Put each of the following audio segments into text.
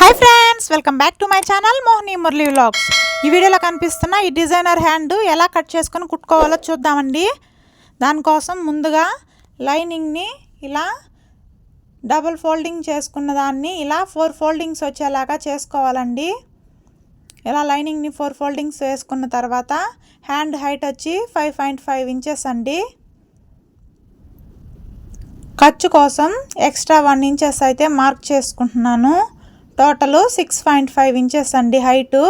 Hi friends welcome back to my channel Mohini Murali vlogs ఈ వీడియోలో కనిపిస్తున్న ఈ డిజైనర్ హ్యాండ్ ఎలా కట్ చేసుకొని కుట్టుకోవాలో చూద్దామండి. దానికోసం ముందుగా లైనింగ్ని ఇలా డబుల్ ఫోల్డింగ్ చేసుకున్న దాన్ని ఇలా ఫోర్ ఫోల్డింగ్స్ వచ్చేలాగా చేసుకోవాలండి. ఇలా లైనింగ్ని ఫోర్ ఫోల్డింగ్స్ వేసుకున్న తర్వాత హ్యాండ్ హైట్ వచ్చి ఫైవ్ పాయింట్ ఫైవ్ ఇంచెస్ అండి. ఖర్చు కోసం ఎక్స్ట్రా వన్ ఇంచెస్ అయితే మార్క్ చేసుకుంటున్నాను. తోటలు సిక్స్ పాయింట్ ఫైవ్ ఇంచెస్ అండి హైటు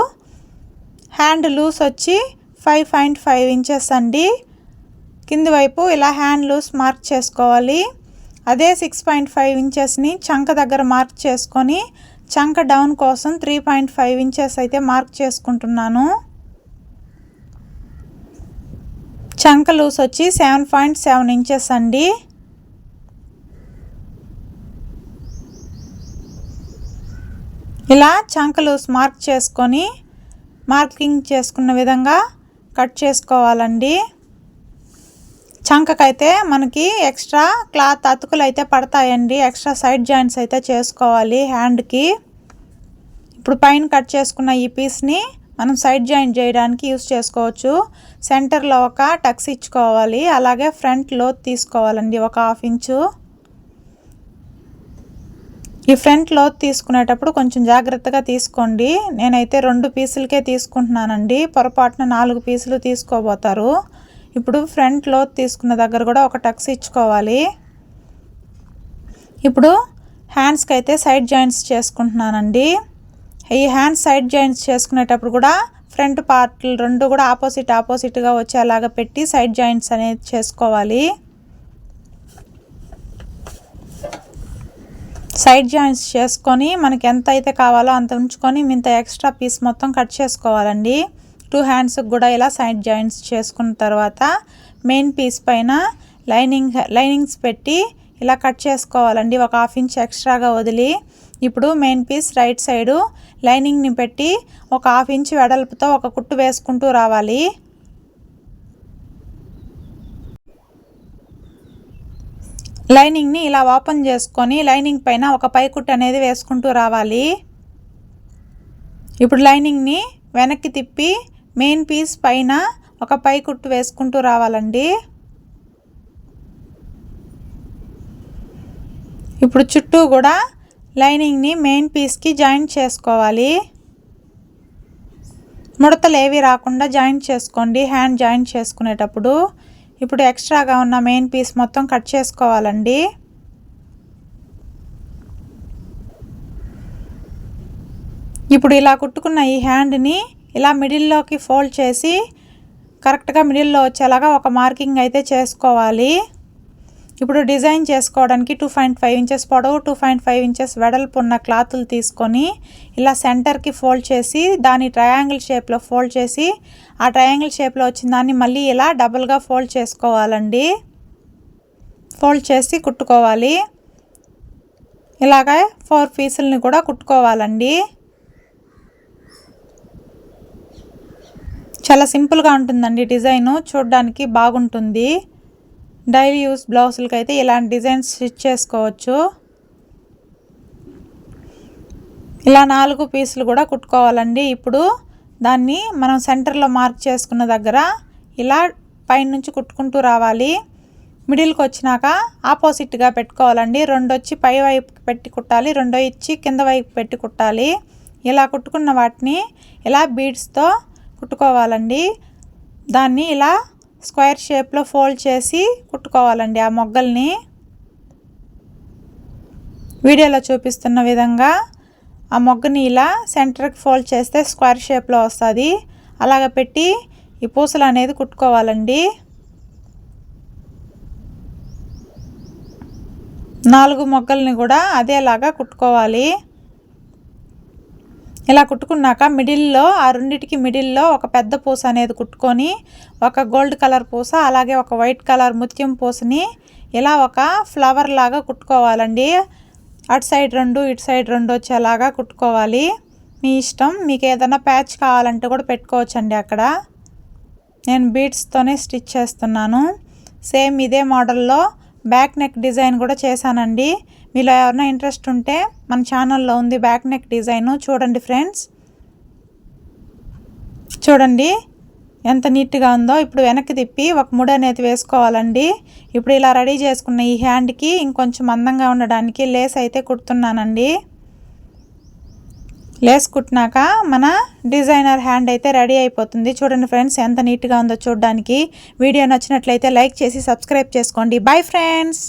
హ్యాండ్ లూస్ వచ్చి ఫైవ్ పాయింట్ ఫైవ్ ఇంచెస్ అండి. కింది వైపు ఇలా హ్యాండ్ లూస్ మార్క్ చేసుకోవాలి. అదే సిక్స్ పాయింట్ ఫైవ్ ఇంచెస్ని చంక దగ్గర మార్క్ చేసుకొని చంక డౌన్ కోసం త్రీ పాయింట్ ఫైవ్ ఇంచెస్ అయితే మార్క్ చేసుకుంటున్నాను. చంక లూస్ వచ్చి సెవెన్ పాయింట్ సెవెన్ ఇంచెస్ అండి. ఇలా చంకలు మార్క్ చేసుకొని మార్కింగ్ చేసుకున్న విధంగా కట్ చేసుకోవాలండి. చంకకైతే మనకి ఎక్స్ట్రా క్లాత్ అతుకులు అయితే పడతాయండి. ఎక్స్ట్రా సైడ్ జాయింట్స్ అయితే చేసుకోవాలి హ్యాండ్కి ఇప్పుడు పైన కట్ చేసుకున్న ఈ పీస్ని మనం సైడ్ జాయింట్ చేయడానికి యూస్ చేసుకోవచ్చు. సెంటర్లో ఒక టక్స్ ఇచ్చుకోవాలి. అలాగే ఫ్రంట్ లోత్ తీసుకోవాలండి ఒక హాఫ్ ఇంచు ఈ ఫ్రంట్ లోత్ తీసుకునేటప్పుడు కొంచెం జాగ్రత్తగా తీసుకోండి. నేనైతే రెండు పీసులకే తీసుకుంటున్నానండి. పొరపాటున నాలుగు పీసులు తీసుకోబోతారు. ఇప్పుడు ఫ్రంట్ లోత్ తీసుకున్న దగ్గర కూడా ఒక టక్స్ ఇచ్చుకోవాలి. ఇప్పుడు హ్యాండ్స్కి అయితే సైడ్ జాయింట్స్ చేసుకుంటున్నానండి. ఈ హ్యాండ్స్ సైడ్ జాయింట్స్ చేసుకునేటప్పుడు కూడా ఫ్రంట్ పార్ట్లు రెండు కూడా ఆపోజిట్ ఆపోజిట్గా వచ్చేలాగా పెట్టి సైడ్ జాయింట్స్ అనేది చేసుకోవాలి. సైడ్ జాయింట్స్ చేసుకొని మనకి ఎంత అయితే కావాలో అంత ఉంచుకొని మింత ఎక్స్ట్రా పీస్ మొత్తం కట్ చేసుకోవాలండి. టూ హ్యాండ్స్కి కూడా ఇలా సైడ్ జాయింట్స్ చేసుకున్న తర్వాత మెయిన్ పీస్ పైన లైనింగ్ లైనింగ్స్ పెట్టి ఇలా కట్ చేసుకోవాలండి. ఒక హాఫ్ ఇంచ్ ఎక్స్ట్రాగా వదిలి ఇప్పుడు మెయిన్ పీస్ రైట్ సైడు లైనింగ్ని పెట్టి ఒక హాఫ్ ఇంచ్ వెడల్పుతో ఒక కుట్టు వేసుకుంటూ రావాలి. లైనింగ్ని ఇలా ఓపెన్ చేసుకొని లైనింగ్ పైన ఒక పైకుట్టు అనేది వేసుకుంటూ రావాలి. ఇప్పుడు లైనింగ్ని వెనక్కి తిప్పి మెయిన్ పీస్ పైన ఒక పైకుట్టు వేసుకుంటూ రావాలండి. ఇప్పుడు చుట్టూ కూడా లైనింగ్ని మెయిన్ పీస్కి జాయింట్ చేసుకోవాలి. ముడతలు ఏవి రాకుండా జాయింట్ చేసుకోండి హ్యాండ్ జాయింట్ చేసుకునేటప్పుడు. ఇప్పుడు ఎక్స్ట్రాగా ఉన్న మెయిన్ పీస్ మొత్తం కట్ చేసుకోవాలండి. ఇప్పుడు ఇలా కుట్టుకున్న ఈ హ్యాండ్ని ఇలా మిడిల్లోకి ఫోల్డ్ చేసి కరెక్ట్గా మిడిల్లో వచ్చేలాగా ఒక మార్కింగ్ అయితే చేసుకోవాలి. ఇప్పుడు డిజైన్ చేసుకోవడానికి టూ పాయింట్ ఫైవ్ ఇంచెస్ పొడవు టూ పాయింట్ ఫైవ్ ఇంచెస్ వెడల్పు ఉన్న క్లాతులు తీసుకొని ఇలా సెంటర్కి ఫోల్డ్ చేసి దాని ట్రయాంగిల్ షేప్లో ఫోల్డ్ చేసి ఆ ట్రయాంగిల్ షేప్లో వచ్చిన దాన్ని మళ్ళీ ఇలా డబుల్గా ఫోల్డ్ చేసుకోవాలండి. ఫోల్డ్ చేసి కుట్టుకోవాలి. ఇలాగే ఫోర్ పీసులని కూడా కుట్టుకోవాలండి. చాలా సింపుల్గా ఉంటుందండి డిజైను. చూడడానికి బాగుంటుంది. డైలీ యూస్ బ్లౌజులకి అయితే ఇలాంటి డిజైన్స్ స్టిచ్ చేసుకోవచ్చు. ఇలా నాలుగు పీసులు కూడా కుట్టుకోవాలండి. ఇప్పుడు దాన్ని మనం సెంటర్లో మార్క్ చేసుకున్న దగ్గర ఇలా పైనుంచి కుట్టుకుంటూ రావాలి. మిడిల్కి వచ్చినాక ఆపోజిట్గా పెట్టుకోవాలండి. రెండు వచ్చి పై వైపు పెట్టి కుట్టాలి రెండో ఇచ్చి కింద వైపు పెట్టి కుట్టాలి. ఇలా కుట్టుకున్న వాటిని ఇలా బీడ్స్తో కుట్టుకోవాలండి. దాన్ని ఇలా స్క్వేర్ షేప్లో ఫోల్డ్ చేసి కుట్టుకోవాలండి ఆ మొగ్గల్ని. వీడియోలో చూపిస్తున్న విధంగా ఆ మొగ్గని ఇలా సెంటర్కి ఫోల్డ్ చేస్తే స్క్వేర్ షేప్లో వస్తుంది. అలాగ పెట్టి ఈ పూసలు అనేది కుట్టుకోవాలండి. నాలుగు మొగ్గల్ని కూడా అదేలాగా కుట్టుకోవాలి. ఇలా కుట్టుకున్నాక మిడిల్లో ఆ రెండిటికి మిడిల్లో ఒక పెద్ద పూస అనేది కుట్టుకొని ఒక గోల్డ్ కలర్ పూస అలాగే ఒక వైట్ కలర్ ముత్యం పూసని ఇలా ఒక ఫ్లవర్ లాగా కుట్టుకోవాలండి. అటు సైడ్ రెండు ఇటు సైడ్ రెండు వచ్చేలాగా కుట్టుకోవాలి. మీ ఇష్టం. మీకు ఏదైనా ప్యాచ్ కావాలంటే కూడా పెట్టుకోవచ్చండి అక్కడ. నేను బీడ్స్తోనే స్టిచ్ చేస్తున్నాను. సేమ్ ఇదే మోడల్లో బ్యాక్ నెక్ డిజైన్ కూడా చేశానండి. మీలో ఎవరైనా ఇంట్రెస్ట్ ఉంటే మన ఛానల్లో ఉంది బ్యాక్ నెక్ డిజైను. చూడండి ఫ్రెండ్స్. చూడండి. ఎంత నీట్గా ఉందో. ఇప్పుడు వెనక్కి తిప్పి ఒక ముడి అనేది వేసుకోవాలండి. ఇప్పుడు ఇలా రెడీ చేసుకున్న ఈ హ్యాండ్కి ఇంకొంచెం అందంగా ఉండడానికి లేస్ అయితే కుడుతున్నానండి. లేస్ కుట్టినాక మన డిజైనర్ హ్యాండ్ అయితే రెడీ అయిపోతుంది. చూడండి ఫ్రెండ్స్ ఎంత నీట్గా ఉందో చూడడానికి. వీడియో నచ్చినట్లయితే లైక్ చేసి సబ్స్క్రైబ్ చేసుకోండి. Bye friends.